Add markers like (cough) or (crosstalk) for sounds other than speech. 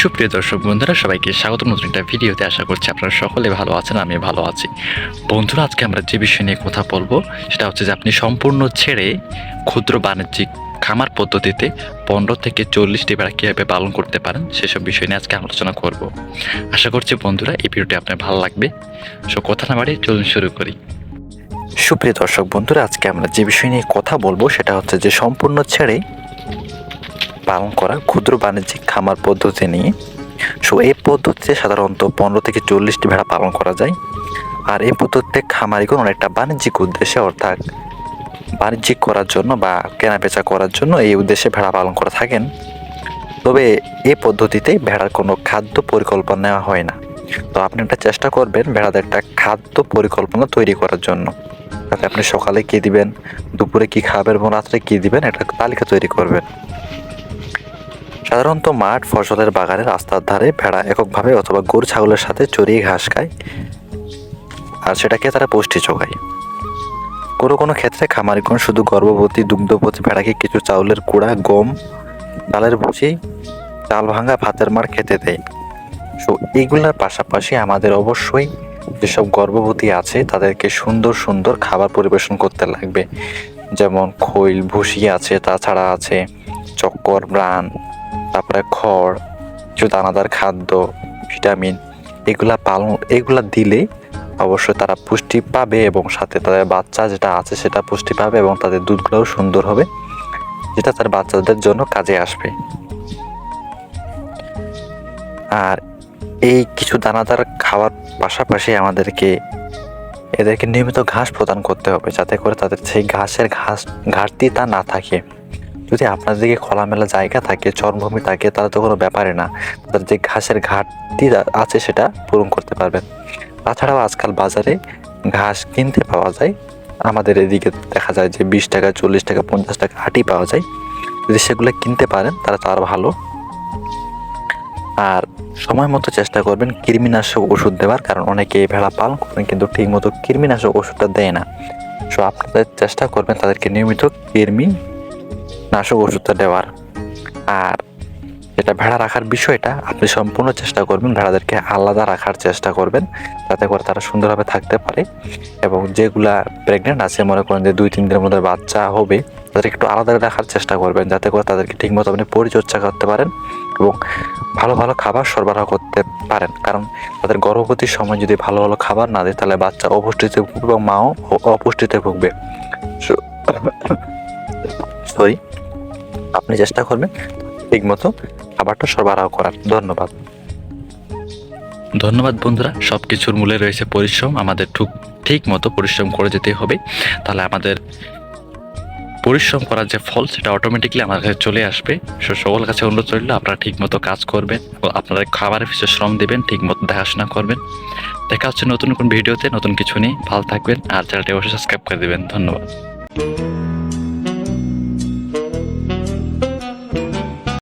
সুপ্রিয় দর্শক বন্ধুরা, সবাইকে স্বাগত। নতুন একটা ভিডিওতে আশা করছি আপনারা সকলে ভালো আছেন আমি ভালো আছি। বন্ধুরা, আজকে আমরা যে বিষয় নিয়ে কথা বলব, সেটা হচ্ছে যে আপনি সম্পূর্ণ ছেড়ে ক্ষুদ্র বাণিজ্যিক খামার পদ্ধতিতে পনেরো থেকে চল্লিশটি বেড়া কীভাবে পালন করতে পারেন, সেসব বিষয় নিয়ে আজকে আলোচনা করব। আশা করছি বন্ধুরা, এই ভিডিওটি আপনার ভালো লাগবে। সো কথা না বাড়িয়ে চলুন শুরু করি। সুপ্রিয় দর্শক বন্ধুরা, আজকে আমরা যে বিষয় নিয়ে কথা বলব, সেটা হচ্ছে যে সম্পূর্ণ ছেড়ে পালন করা ক্ষুদ্র বাণিজ্যিক খামার পদ্ধতি নিয়ে। সো, এই পদ্ধতিতে সাধারণত পনেরো থেকে চল্লিশটি ভেড়া পালন করা যায়। আর এই পদ্ধতিতে খামারিগণ অনেকটা বাণিজ্যিক উদ্দেশ্যে, অর্থাৎ বাণিজ্যিক করার জন্য বা কেনাবেচা করার জন্য এই উদ্দেশ্যে ভেড়া পালন করে থাকেন। তবে এই পদ্ধতিতে ভেড়ার কোনো খাদ্য পরিকল্পনা নেওয়া হয় না। তো আপনি একটা চেষ্টা করবেন ভেড়াদের একটা খাদ্য পরিকল্পনা তৈরি করার জন্য। তাতে আপনি সকালে কী দিবেন, দুপুরে কী খাবেন এবং রাত্রে কী দিবেন একটা তালিকা তৈরি করবেন। সাধারণত মাঠ, ফসলের বাগানে রাস্তার ধারে ভেড়া এককভাবে অথবা গরু ছাগলের সাথে চড়িয়ে ঘাস খায় আর সেটাকে তারা পুষ্টি যোগায়। কোনো কোনো ক্ষেত্রে খামারিগণ শুধু গর্ভবতী, দুগ্ধবতী ভেড়াকে কিছু চাউলের কুড়া গম, ডালের ভুসি চাল ভাঙা, ভাতের মার খেতে দেয়। সো এইগুলোর পাশাপাশি আমাদের অবশ্যই যেসব গর্ভবতী আছে, তাদেরকে সুন্দর সুন্দর খাবার পরিবেশন করতে লাগবে। যেমন খৈল, ভুসি আছে, তাছাড়া আছে চক্কর ব্রান তারপরে খড়, কিছু দানাদার খাদ্য, ভিটামিন, এগুলা পালন, এগুলা দিলে অবশ্যই তারা পুষ্টি পাবে এবং সাথে তাদের বাচ্চা যেটা আছে সেটা পুষ্টি পাবে এবং তাদের দুধগুলোও সুন্দর হবে, যেটা তার বাচ্চাদের জন্য কাজে আসবে। আর এই কিছু দানাদার খাওয়ার পাশাপাশি আমাদেরকে এদেরকে নিয়মিত ঘাস প্রদান করতে হবে, যাতে করে তাদের সেই ঘাসের ঘাস, ঘাটতি তা না থাকে। যদি আপনার দিকে খোলামেলা জায়গা থাকে, চরমভূমি থাকে, তাহলে তো কোনো ব্যাপারে না। তাদের যে ঘাসের ঘাটতি আছে সেটা পূরণ করতে পারবেন। তাছাড়াও আজকাল বাজারে ঘাস কিনতে পাওয়া যায়। আমাদের এদিকে দেখা যায় যে বিশ টাকা, চল্লিশ টাকা, পঞ্চাশ টাকা হাঁটি পাওয়া যায়। যদি সেগুলো কিনতে পারেন, তাহলে তার ভালো। আর সময় মতো চেষ্টা করবেন কৃমিনাশক ওষুধ দেওয়ার, কারণ অনেকে ভেড়া পালন করেন কিন্তু ঠিক মতো কৃমিনাশক ওষুধটা দেয় না। সো আপনাদের চেষ্টা করবেন তাদেরকে নিয়মিত কৃমি নাশক ওষুধটা দেওয়ার। আর এটা ভেড়া রাখার বিষয়টা, আপনি সম্পূর্ণ চেষ্টা করবেন, ভেড়াদেরকে আলাদা রাখার চেষ্টা করবেন, যাতে করে তারা সুন্দরভাবে থাকতে পারে এবং যেগুলা প্রেগনেন্ট আছে, মনে করেন যে দুই তিন দিনের মধ্যে বাচ্চা হবে তাদেরকে একটু আলাদা রাখার চেষ্টা করবেন, যাতে করে তাদেরকে ঠিকমতো আপনি পরিচর্যা করতে পারেন এবং ভালো ভালো খাবার সরবরাহ করতে পারেন। কারণ তাদের গর্ভবতীর সময় যদি ভালো ভালো খাবার না দেয়, তাহলে বাচ্চা অপুষ্টিতে ভুগবে এবং মাও অপুষ্টিতে ভুগবে। সরি (coughs) আপনি চেষ্টা করবেন ঠিকমতো খাবারটা সরবরাহ করার। ধন্যবাদ। ধন্যবাদ বন্ধুরা সব কিছুর মূলে রয়েছে পরিশ্রম। আমাদের ঠিক ঠিক মতো পরিশ্রম করে যেতে হবে। তাহলে আমাদের পরিশ্রম করার যে ফল, সেটা অটোমেটিকলি আমার কাছে চলে আসবে। সো সকল কাছে অনুরোধ রইল, আপনারা ঠিক মতো কাজ করবেন ও আপনারা খাবারের পিছনে শ্রম দেবেন ঠিক মতো দেখাশোনা করবেন। দেখা হচ্ছে নতুন কোন ভিডিওতে। নতুন কিছু নিয়ে ভালো থাকবেন। আর চ্যানেলটি অবশ্যই সাবস্ক্রাইব করে দেবেন। ধন্যবাদ।